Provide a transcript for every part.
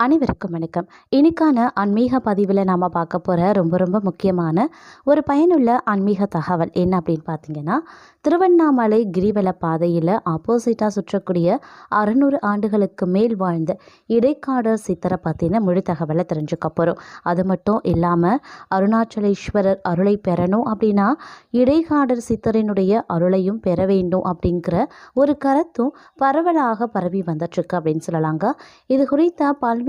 அனைவருக்கும் வணக்கம். இன்னைக்கான ஆன்மீக பதிவில் நாம் பார்க்க போகிற ரொம்ப ரொம்ப முக்கியமான ஒரு பயனுள்ள ஆன்மீக தகவல் என்ன அப்படின்னு பார்த்தீங்கன்னா திருவண்ணாமலை கிரிவல பாதையில் ஆப்போசிட்டாக சுற்றக்கூடிய அறுநூறு ஆண்டுகளுக்கு மேல் வாழ்ந்த இடைக்காடர் சித்தரை பற்றின முழு தகவலை தெரிஞ்சுக்க போகிறோம் அது மட்டும் இல்லாமல் அருணாச்சலேஸ்வரர் அருளை பெறணும் அப்படின்னா இடைக்காடர் சித்தரினுடைய அருளையும் பெற வேண்டும் அப்படிங்கிற ஒரு கருத்தும் பரவலாக பரவி வந்துட்டுருக்கு அப்படின்னு சொல்லலாங்க. இது குறித்த பல்வேறு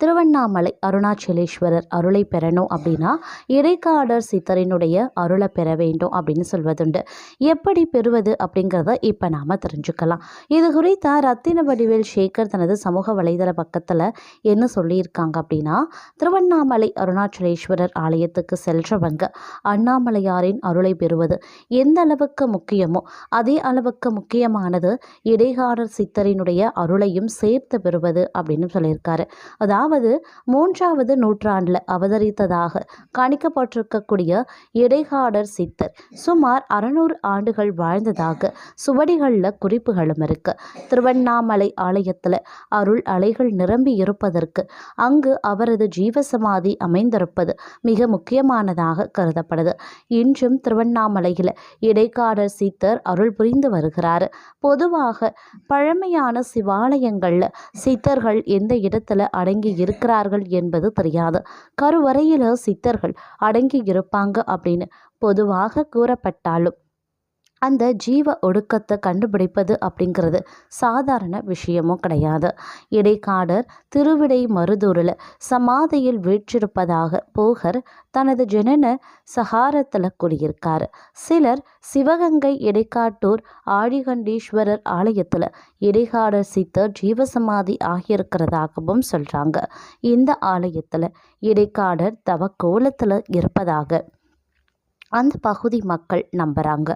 திருவண்ணாமலை அருணாச்சலேஸ்வரர் அருளை பெறணும் அப்படின்னா இடைக்காடர் சித்தரினுடைய அருளை பெற வேண்டும் அப்படின்னு சொல்வதுண்டு. எப்படி பெறுவது அப்படிங்கிறத இப்போ நாம் தெரிஞ்சுக்கலாம். இது குறித்த ரத்தின வடிவேல் சேகர் தனது சமூக வலைதள பக்கத்தில் என்ன சொல்லியிருக்காங்க அப்படின்னா திருவண்ணாமலை அருணாச்சலேஸ்வரர் ஆலயத்துக்கு செல்றவங்க அண்ணாமலையாரின் அருளை பெறுவது எந்த அளவுக்கு முக்கியமோ அதே அளவுக்கு முக்கியமானது இடைக்காடர் சித்தரினுடைய அருளையும் சேர்த்து பெறுவது அப்படின்னு சொல்லியிருக்காரு. அதான் அதாவது மூன்றாவது நூற்றாண்டில் அவதரித்ததாக கணிக்கப்பட்டிருக்கக்கூடிய இடைகாடர் சித்தர். சுமார் அறுநூறு ஆண்டுகள் வாழ்ந்ததாக சுவடிகளில் குறிப்புகளும் இருக்கு. திருவண்ணாமலை ஆலயத்தில் அருள் அலைகள் நிரம்பி இருப்பதற்கு அங்கு அவரது ஜீவசமாதி அமைந்திருப்பது மிக முக்கியமானதாக கருதப்படுது. இன்றும் திருவண்ணாமலையில் இடைக்காடர் சித்தர் அருள் புரிந்து வருகிறார். பொதுவாக பழமையான சிவாலயங்களில் சித்தர்கள் எந்த இடத்துல அடங்கி இருக்கிறார்கள் என்பது தெரியாது. கருவறையில் சித்தர்கள் அடங்கி இருப்பாங்க அப்படின்னு பொதுவாக கூறப்பட்டாலும் அந்த ஜீவ ஒடுக்கத்தை கண்டுபிடிப்பது அப்படிங்கிறது சாதாரண விஷயமும் கிடையாது. இடைக்காடர் திருவிடை மருதூரில் சமாதியில் வீற்றிருப்பதாக போகர் தனது ஜனன சகாரத்தில் கூறியிருக்கார். சிலர் சிவகங்கை இடைக்காட்டூர் ஆழிகண்டீஸ்வரர் ஆலயத்தில் இடைக்காடர் சித்தர் ஜீவசமாதி ஆகியிருக்கிறதாகவும் சொல்கிறாங்க இந்த ஆலயத்தில் இடைக்காடர் தவ கோலத்தில் இருப்பதாக அந்த பகுதி மக்கள் நம்புகிறாங்க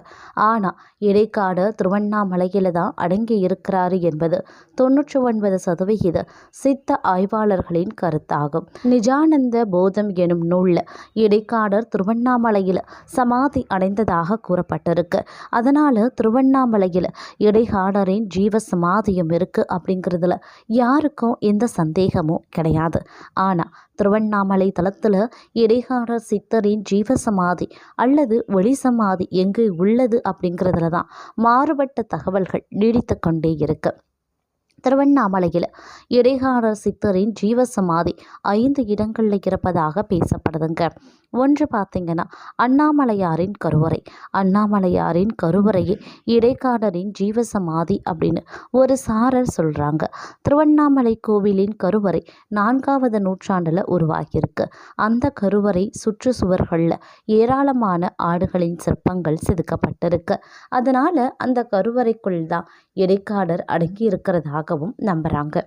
ஆனால் இடைக்காடு திருவண்ணாமலையில் தான் அடங்கி இருக்கிறாரு என்பது தொண்ணூற்றி ஒன்பது சதவிகித சித்த ஆய்வாளர்களின் கருத்தாகும். நிஜானந்த போதம் எனும் நூலில் இடைக்காடர் திருவண்ணாமலையில் சமாதி அடைந்ததாக கூறப்பட்டிருக்கு. அதனால் திருவண்ணாமலையில் இடைக்காடரின் ஜீவ சமாதியும் இருக்குது அப்படிங்கிறதுல யாருக்கும் எந்த சந்தேகமும் கிடையாது. ஆனால் திருவண்ணாமலை தளத்தில் இடைக்காடர் சித்தரின் ஜீவசமாதி அல்லது ஒளி சமாதி எங்கு உள்ளது அப்படிங்கிறதுல தான் மாறுபட்ட தகவல்கள் நீடித்து கொண்டே இருக்கு. திருவண்ணாமலையில் இடைக்காடர் சித்தரின் ஜீவசமாதி ஐந்து இடங்களில் இருப்பதாக பேசப்படுதுங்க. ஒன்று பார்த்தீங்கன்னா அண்ணாமலையாரின் கருவறை. அண்ணாமலையாரின் கருவறையே இடைக்காடரின் ஜீவசமாதி அப்படின்னு ஒரு சாரர் சொல்கிறாங்க திருவண்ணாமலை கோவிலின் கருவறை நான்காவது நூற்றாண்டில் உருவாகியிருக்கு. அந்த கருவறை சுற்று சுவர்களில் ஏராளமான ஆடுகளின் சிற்பங்கள் செதுக்கப்பட்டிருக்கு. அதனால் அந்த கருவறைக்குள் தான் இடைக்காடர் அடங்கி இருப்பதாகவும் நம்புகிறாங்க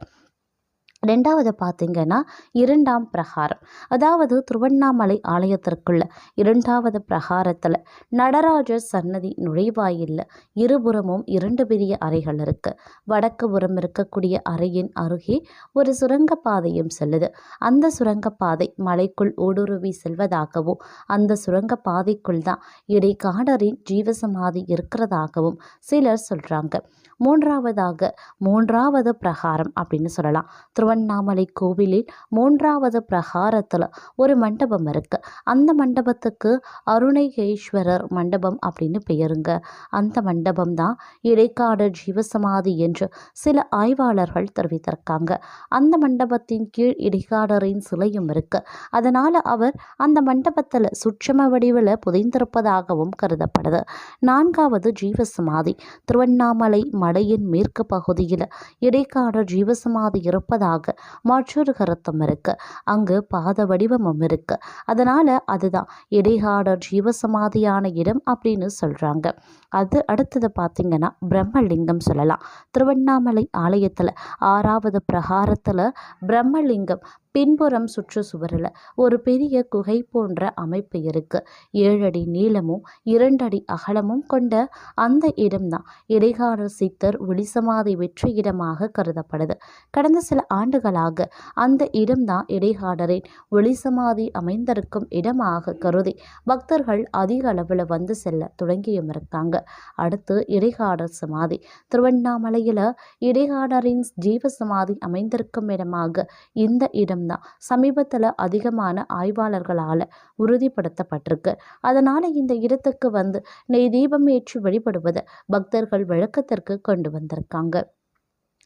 ரெண்டாவது பார்த்தீங்கன்னா இரண்டாம் பிரகாரம். அதாவது திருவண்ணாமலை ஆலயத்திற்குள்ள இரண்டாவது பிரகாரத்தில் நடராஜர் சன்னதி நுழைவாயில் இருபுறமும் இரண்டு பெரிய அறைகள் இருக்குது வடக்கு புறம் இருக்கக்கூடிய அறையின் அருகே ஒரு சுரங்கப்பாதையும் செல்லுது. அந்த சுரங்கப்பாதை மலைக்குள் ஊடுருவி செல்வதாகவும் அந்த சுரங்கப்பாதைக்குள் தான் இடைக்காடரின் ஜீவசமாதி இருக்கிறதாகவும் சிலர் சொல்கிறாங்க மூன்றாவதாக மூன்றாவது பிரகாரம் அப்படின்னு சொல்லலாம். திருவண்ணாமலை கோவிலில் மூன்றாவது பிரகாரத்தில் ஒரு மண்டபம் இருக்குது அந்த மண்டபத்துக்கு அருணகேஸ்வரர் மண்டபம் அப்படின்னு பெயருங்க. அந்த மண்டபம் தான் இடைக்காடு ஜீவசமாதி என்று சில ஆய்வாளர்கள் தெரிவித்திருக்காங்க. அந்த மண்டபத்தின் கீழ் இடைக்காடரின் சிலையும் இருக்கு. அதனால் அவர் அந்த மண்டபத்தில் சுட்சம வடிவில் புதைந்திருப்பதாகவும் கருதப்படுது. நான்காவது ஜீவசமாதி திருவண்ணாமலை மலையின் மேற்கு பகுதியில் இடைக்காடர் ஜீவசமாதி இருப்பதாக மற்றொரு கருத்தும் இருக்கு. அங்கு பாத வடிவமும் இருக்கு. அதனால அதுதான் இடைகாடர் ஜீவசமாதியான இடம் அப்படின்னு சொல்றாங்க. அது அடுத்தது பார்த்தீங்கன்னா பிரம்மலிங்கம் சொல்லலாம். திருவண்ணாமலை ஆலயத்தில் ஆறாவது பிரகாரத்தில் பிரம்மலிங்கம் பின்புறம் சுற்று சுவரில் ஒரு பெரிய குகை போன்ற அமைப்பு இருக்குது ஏழடி நீளமும் இரண்டடி அகலமும் கொண்ட அந்த இடம்தான். இடைக்காலர் சித்தர் ஒளிசமாதி வெற்றி இடமாக கருதப்படுது. கடந்த சில ஆண்டுகளாக அந்த இடம்தான் இடைக்காலரின் ஒளிசமாதி அமைந்திருக்கும் இடமாக கருதி பக்தர்கள் அதிக அளவில் வந்து செல்ல தொடங்கியும் இருக்காங்க. அடுத்து இடைக்காடர் சமாதி. திருவண்ணாமலையில் இடைக்காடரின் ஜீவ சமாதி அமைந்திருக்கும் இடமாக இந்த இடம் மட்டும்தான். சமீபத்தில் அதிகமான ஆய்வாளர்களால் உறுதிப்படுத்தப்பட்டிருக்கு. அதனால் இந்த இடத்துக்கு வந்து நெய் தீபம் ஏற்றி வழிபடுவது பக்தர்கள் வழக்கத்திற்கு கொண்டு வந்திருக்காங்க.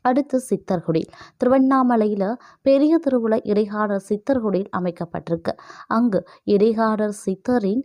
அடுத்து சித்தர்குடில். திருவண்ணாமலையில் பெரிய திருவிழா இடைக்காடர் சித்தர்குடில் அமைக்கப்பட்டிருக்கு. அங்கு இடைக்காடர் சித்தரின்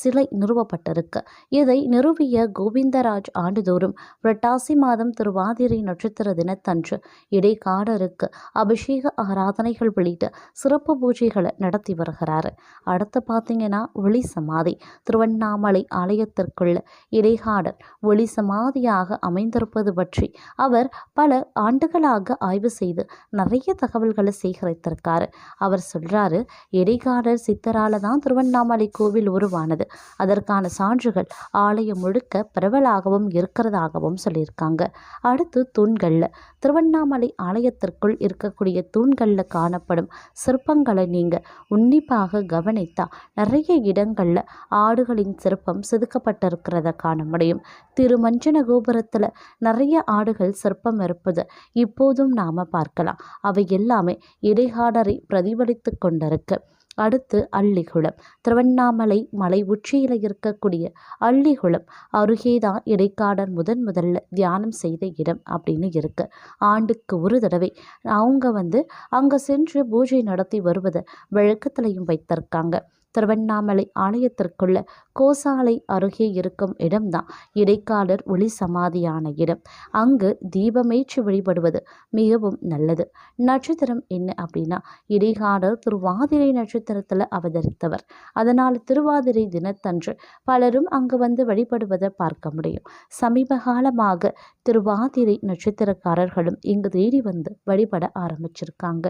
சிலை நிறுவப்பட்டிருக்கு. இதை நிறுவிய கோவிந்தராஜ் ஆண்டுதோறும் புரட்டாசி மாதம் திருவாதிரை நட்சத்திர தினத்தன்று இடைக்காடருக்கு அபிஷேக ஆராதனைகள் வெளியிட்டு சிறப்பு பூஜைகளை நடத்தி வருகிறாரு. அடுத்து பார்த்தீங்கன்னா ஒளி சமாதி. திருவண்ணாமலை ஆலயத்திற்குள்ள இடைகாடர் ஒளி சமாதியாக அமைந்திருப்பது பற்றி அவர் பல ஆண்டுகளாக ஆய்வு செய்து நிறைய தகவல்களை சேகரித்திருக்காரு. அவர் சொல்கிறாரு இடைக்காரர் சித்தரால தான் திருவண்ணாமலை கோவில் உருவானது. அதற்கான சான்றுகள் ஆலயம் முழுக்க பரவலாகவும் இருக்கிறதாகவும் சொல்லியிருக்காங்க. அடுத்து தூண்களில். திருவண்ணாமலை ஆலயத்திற்குள் இருக்கக்கூடிய தூண்களில் காணப்படும் சிற்பங்களை நீங்கள் உன்னிப்பாக கவனித்தா நிறைய இடங்களில் ஆடுகளின் சிற்பம் செதுக்கப்பட்டிருக்கிறத காண முடியும். திருமஞ்சன கோபுரத்தில் நிறைய ஆடுகள் சிற்பம் இருப்பது இப்போதும் நாம் பார்க்கலாம். அவை எல்லாமே இடைகாடரை பிரதிபலித்து கொண்டிருக்கு. அடுத்து அள்ளிகுளம் திருவண்ணாமலை மலை உச்சியில் இருக்கக்கூடிய அள்ளிகுளம் அருகேதான் இடைக்காடர் முதன் முதல்ல தியானம் செய்த இடம் அப்படின்னு இருக்கு. ஆண்டுக்கு ஒரு தடவை அவங்க வந்து அங்கே சென்று பூஜை நடத்தி வருவதை வழக்கத்திலையும் வைத்திருக்காங்க. திருவண்ணாமலை ஆலயத்திற்குள்ள கோசாலை அருகே இருக்கும் இடம்தான். இடைக்காலர் ஒளி சமாதியான இடம். அங்கு தீபமேற்றி வழிபடுவது மிகவும் நல்லது. நட்சத்திரம் என்ன அப்படின்னா இடைக்காலர் திருவாதிரை நட்சத்திரத்தில் அவதரித்தவர். அதனால் திருவாதிரை தினத்தன்று பலரும் அங்கு வந்து வழிபடுவதை பார்க்க முடியும். சமீப காலமாக திருவாதிரை நட்சத்திரக்காரர்களும் இங்கு தேடி வந்து வழிபட ஆரம்பிச்சிருக்காங்க.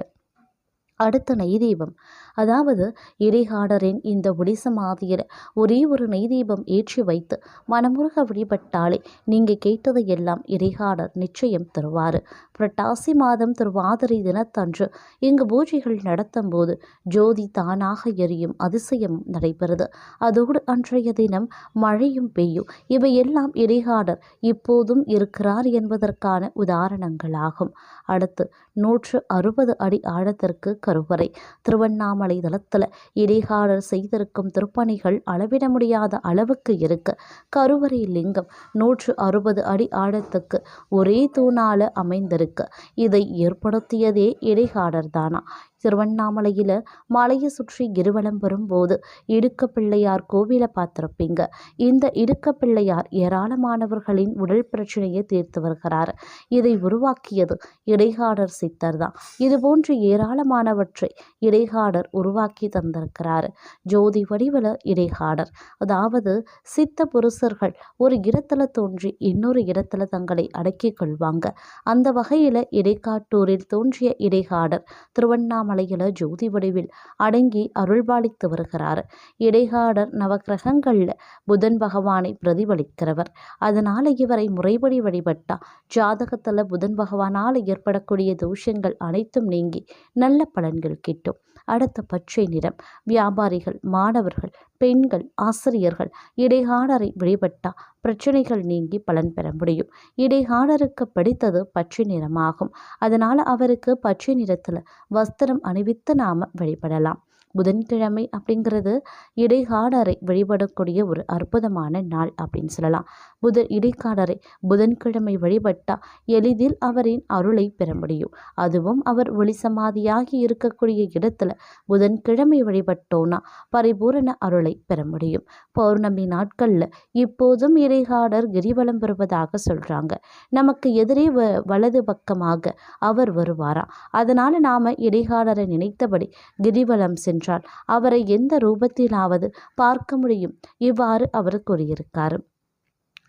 அடுத்த நெய் தீபம் அதாவது இடைகாடரின் இந்த ஒடிசமாதியில் ஒரே ஒரு நெய் தீபம் ஏற்றி வைத்து மனமுருக வழிபட்டாலே நீங்கள் கேட்டதை எல்லாம் இடைகாடர் நிச்சயம் தருவார். புரட்டாசி மாதம் திருவாதிரை தினத்தன்று இங்கு பூஜைகள் நடத்தும் போது ஜோதி தானாக எரியும் அதிசயமும் நடைபெறுது. அதோடு அன்றைய தினம் மழையும் பெய்யும். இவையெல்லாம் இடைகாடர் இப்போதும் இருக்கிறார் என்பதற்கான உதாரணங்களாகும். அடுத்து நூற்று அறுபது அடி ஆழத்திற்கு கருவறை. திருவண்ணாமலை தளத்தில் இடைகாலர் செய்திருக்கும் திருப்பணிகள் அளவிட முடியாத அளவுக்கு இருக்கு. கருவறை லிங்கம் நூற்று அறுபது அடி ஆழத்துக்கு ஒரே தூணால அமைந்திருக்கு. இதை ஏற்படுத்தியதே இடைகாடர் தானா? திருவண்ணாமலையில் மலையை சுற்றி கிருவலம் வரும்போது இடுக்க பிள்ளையார் கோவிலை பார்த்துருப்பீங்க. இந்த இடுக்க பிள்ளையார் ஏராளமானவர்களின் உடல் பிரச்சனையை தீர்த்து வருகிறார். இதை உருவாக்கியது இடைகாடர் சித்தர் தான். இது போன்று ஏராளமானவற்றை இடைகாடர் உருவாக்கி தந்திருக்கிறார். ஜோதி வடிவல இடைகாடர். அதாவது சித்த புருஷர்கள் ஒரு இடத்துல தோன்றி இன்னொரு இடத்துல தங்களை அடக்கிக் கொள்வாங்க. அந்த வகையில் இடைக்காட்டூரில் தோன்றிய இடைகாடர் திருவண்ணாமலை மலையில ஜோதி வடிவில் அடங்கி அருள்பாலித்து வருகிறார். இடைகாடர் நவக்கிரகங்களில் புதன் பகவானை பிரதிபலிக்கிறவர். அதனால் இவரை முறைப்படி வழிபட்டா ஜாதகத்தில் புதன் பகவானால் ஏற்படக்கூடிய தோஷங்கள் அனைத்தும் நீங்கி நல்ல பலன்கள் கிட்டும். அடுத்த பச்சை நிறம். வியாபாரிகள் மாணவர்கள் பெண்கள் ஆசிரியர்கள் இடைகாடரை வழிபட்டால் பிரச்சனைகள் நீங்கி பலன் பெற முடியும். இடைகாடருக்கு படித்தது பச்சை நிறமாகும். அதனால் அவருக்கு பச்சை நிறத்தில் வஸ்திரம் அணிவித்து நாம் வழிபடலாம். புதன்கிழமை அப்படிங்கிறது இடைக்காடரை வழிபடக்கூடிய ஒரு அற்புதமான நாள் அப்படின்னு சொல்லலாம். புதன் இடைக்காடரை புதன்கிழமை வழிபட்டால் எளிதில் அவரின் அருளை பெற முடியும். அதுவும் அவர் ஒளிசமாதியாகி இருக்கக்கூடிய இடத்துல புதன்கிழமை வழிபட்டோன்னா பரிபூரண அருளை பெற முடியும். பௌர்ணமி நாட்களில் இப்போதும் இடைக்காடர் கிரிவலம் பெறுவதாக சொல்கிறாங்க நமக்கு எதிரே வ வலது பக்கமாக அவர் வருவாராம் அதனால் நாம் இடைக்காடரை நினைத்தபடி கிரிவலம் சென்று என்றால் அவரை எந்த ரூபத்திலாவது பார்க்க முடியும். இவ்வாறு அவர் கூறியிருக்கார்.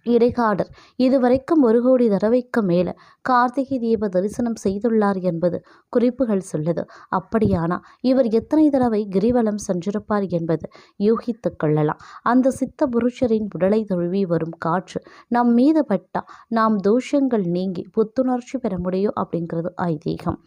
இடைக்காடர் இதுவரைக்கும் ஒரு கோடி தடவைக்கு மேல கார்த்திகை தீப தரிசனம் செய்துள்ளார் என்பது குறிப்புகள் சொல்லுது. அப்படியானா இவர் எத்தனை தடவை கிரிவலம் சென்றிருப்பார் என்பது யூகித்து கொள்ளலாம். அந்த சித்த புருஷரின் உடலை தழுவி வரும் காற்று நம் மீது பட்டா நாம் தோஷங்கள் நீங்கி புத்துணர்ச்சி பெற முடியும் அப்படிங்கிறது ஐதீகம்.